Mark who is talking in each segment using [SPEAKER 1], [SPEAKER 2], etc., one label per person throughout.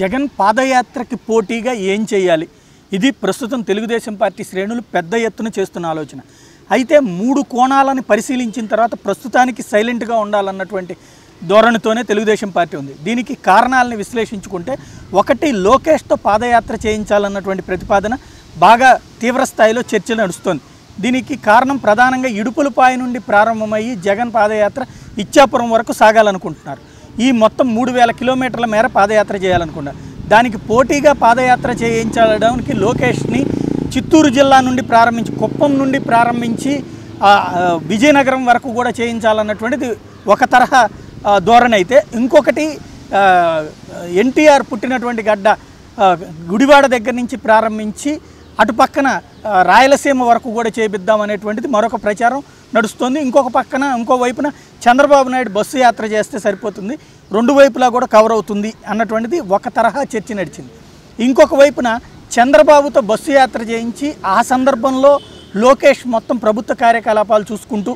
[SPEAKER 1] జగన్ పాదయాత్రకి పోటీగా ఏం చేయాలి? ఇది ప్రస్తుతం తెలుగుదేశం పార్టీ శ్రేణులు పెద్ద ఎత్తున చేస్తున్న ఆలోచన. అయితే మూడు కోణాలను పరిశీలించిన తర్వాత ప్రస్తుతానికి సైలెంట్గా ఉండాలన్నటువంటి ధోరణితోనే తెలుగుదేశం పార్టీ ఉంది. దీనికి కారణాలను విశ్లేషించుకుంటే ఒకటి లోకేష్తో పాదయాత్ర చేయించాలన్నటువంటి ప్రతిపాదన బాగా తీవ్రస్థాయిలో చర్చలు నడుస్తోంది. దీనికి కారణం ప్రధానంగా ఇడుపులపాయ నుండి ప్రారంభమయ్యి జగన్ పాదయాత్ర ఇచ్చాపురం వరకు సాగాలనుకుంటున్నారు. ఈ మొత్తం మూడు వేల కిలోమీటర్ల మేర పాదయాత్ర చేయాలనుకున్నారు దానికి పోటీగా పాదయాత్ర చేయించడానికి లోకేష్ని చిత్తూరు జిల్లా నుండి ప్రారంభించి కుప్పం నుండి ప్రారంభించి విజయనగరం వరకు కూడా చేయించాలన్నటువంటిది ఒక తరహా ధోరణి అయితే. ఇంకొకటి ఎన్టీఆర్ పుట్టినటువంటి గడ్డ గుడివాడ దగ్గర నుంచి ప్రారంభించి అటు పక్కన రాయలసీమ వరకు కూడా చేపిద్దాం అనేటువంటిది మరొక ప్రచారం నడుస్తుంది. ఇంకొక పక్కన ఇంకో వైపున చంద్రబాబు నాయుడు బస్సు యాత్ర చేస్తే సరిపోతుంది. రెండు వైపులా కూడా కవర్ అవుతుంది అన్నటువంటిది ఒక తరహా చర్చ నడిచింది. ఇంకొక వైపున చంద్రబాబుతో బస్సు యాత్ర చేయించి ఆ సందర్భంలో లోకేష్ మొత్తం ప్రభుత్వ కార్యకలాపాలు చూసుకుంటూ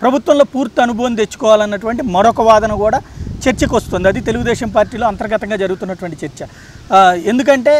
[SPEAKER 1] ప్రభుత్వంలో పూర్తి అనుభవం తెచ్చుకోవాలన్నటువంటి మరొక వాదన కూడా చర్చకు వస్తుంది. అది తెలుగుదేశం పార్టీలో అంతర్గతంగా జరుగుతున్నటువంటి చర్చ. ఎందుకంటే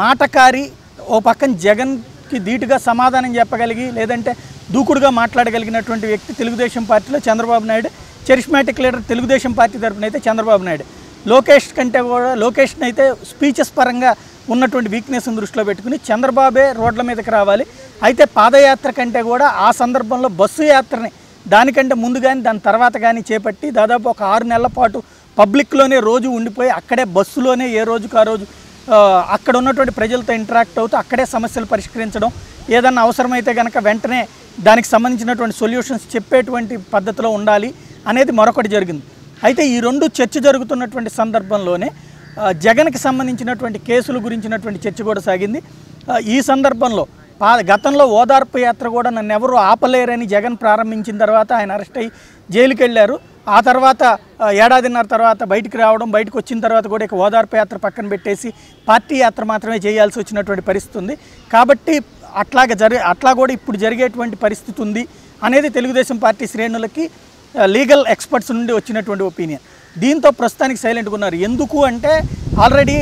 [SPEAKER 1] మాటకారి ఓ పక్కన జగన్కి ధీటుగా సమాధానం చెప్పగలిగి లేదంటే దూకుడుగా మాట్లాడగలిగినటువంటి వ్యక్తి తెలుగుదేశం పార్టీలో Chandrababu Naidu charismatic leader Telugu Desam party తరపున అయితే చంద్రబాబు నాయుడు. లోకేష్ కంటే కూడా లోకేష్ని అయితే స్పీచెస్ పరంగా ఉన్నటువంటి వీక్నెస్ని దృష్టిలో పెట్టుకుని చంద్రబాబే రోడ్ల మీదకి రావాలి. అయితే పాదయాత్ర కంటే కూడా ఆ సందర్భంలో బస్సు యాత్రని దానికంటే ముందు కానీ దాని తర్వాత కానీ చేపట్టి దాదాపు ఒక ఆరు నెలల పాటు పబ్లిక్లోనే రోజు ఉండిపోయి అక్కడే బస్సులోనే ఏ రోజుకు ఆ రోజు అక్కడ ఉన్నటువంటి ప్రజలతో ఇంటరాక్ట్ అవుతూ అక్కడే సమస్యలు పరిష్కరించడం ఏదన్నా అవసరమైతే కనుక వెంటనే దానికి సంబంధించినటువంటి సొల్యూషన్స్ చెప్పేటువంటి పద్ధతిలో ఉండాలి అనేది మరొకటి జరిగింది. అయితే ఈ రెండు చర్చ జరుగుతున్నటువంటి సందర్భంలోనే జగన్కి సంబంధించినటువంటి కేసుల గురించినటువంటి చర్చ కూడా సాగింది. ఈ సందర్భంలో పా గతంలో ఓదార్పు యాత్ర కూడా నన్ను ఎవరు ఆపలేరని జగన్ ప్రారంభించిన తర్వాత ఆయన అరెస్ట్ అయ్యి జైలుకి వెళ్ళారు ఆ తర్వాత ఏడాదిన్నర తర్వాత బయటికి రావడం బయటకు వచ్చిన తర్వాత కూడా ఇక ఓదార్పు యాత్ర పక్కన పెట్టేసి పార్టీ యాత్ర మాత్రమే చేయాల్సి వచ్చినటువంటి పరిస్థితి ఉంది. కాబట్టి అట్లాగ జరి అట్లా కూడా ఇప్పుడు జరిగేటువంటి పరిస్థితి ఉంది అనేది తెలుగుదేశం పార్టీ శ్రేణులకి లీగల్ ఎక్స్పర్ట్స్ నుండి వచ్చినటువంటి ఒపీనియన్. దీంతో ప్రస్తుతానికి సైలెంట్గా ఉన్నారు. ఎందుకు అంటే ఆల్రెడీ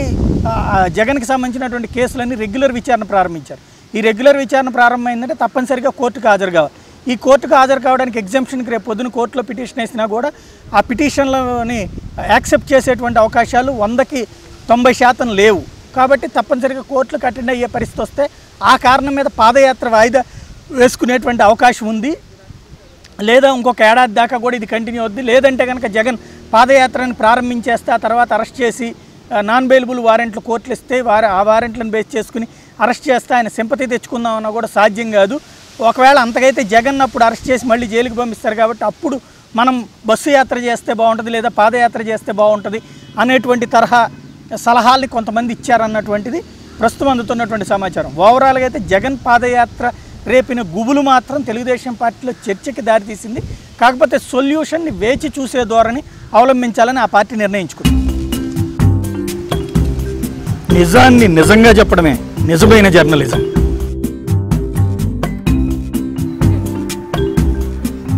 [SPEAKER 1] జగన్కి సంబంధించినటువంటి కేసులన్నీ రెగ్యులర్ విచారణ ప్రారంభించారు. ఈ రెగ్యులర్ విచారణ ప్రారంభమైందంటే తప్పనిసరిగా కోర్టుకు హాజరు కావాలి. ఈ కోర్టుకు హాజరు కావడానికి ఎగ్జామ్షన్కి రేపు పొద్దున కోర్టులో పిటిషన్ వేసినా కూడా ఆ పిటిషన్లని యాక్సెప్ట్ చేసేటువంటి అవకాశాలు వందకి తొంభై శాతం లేవు. కాబట్టి తప్పనిసరిగా కోర్టులకు అటెండ్ అయ్యే పరిస్థితి వస్తే ఆ కారణం మీద పాదయాత్ర వాయిదా వేసుకునేటువంటి అవకాశం ఉంది. లేదా ఇంకొక ఏడాది దాకా కూడా ఇది కంటిన్యూ అవుద్ది. లేదంటే కనుక జగన్ పాదయాత్రని ప్రారంభించేస్తే ఆ తర్వాత అరెస్ట్ చేసి నాన్ బెయిలబుల్ వారెంట్లు కోర్టులు ఇస్తే వారి ఆ వారెంట్లను బేస్ చేసుకుని అరెస్ట్ చేస్తే ఆయన సింపతి తెచ్చుకుందామన్నా కూడా సాధ్యం కాదు. ఒకవేళ అంతకైతే జగన్ అప్పుడు అరెస్ట్ చేసి మళ్ళీ జైలుకి పంపిస్తారు కాబట్టి అప్పుడు మనం బస్సు యాత్ర చేస్తే బాగుంటుంది లేదా పాదయాత్ర చేస్తే బాగుంటుంది అనేటువంటి తరహా సలహాల్ని కొంతమంది ఇచ్చారన్నటువంటిది ప్రస్తుతం అందుతున్నటువంటి సమాచారం. ఓవరాల్గా అయితే జగన్ పాదయాత్ర రేపిన గుబులు మాత్రం తెలుగుదేశం పార్టీలో చర్చకి దారితీసింది. కాకపోతే సొల్యూషన్ని వేచి చూసే ధోరణి అవలంబించాలని ఆ పార్టీ నిర్ణయించుకుంది. నిజాన్ని నిజంగా చెప్పడమే. నిజమైన జర్నలిజం.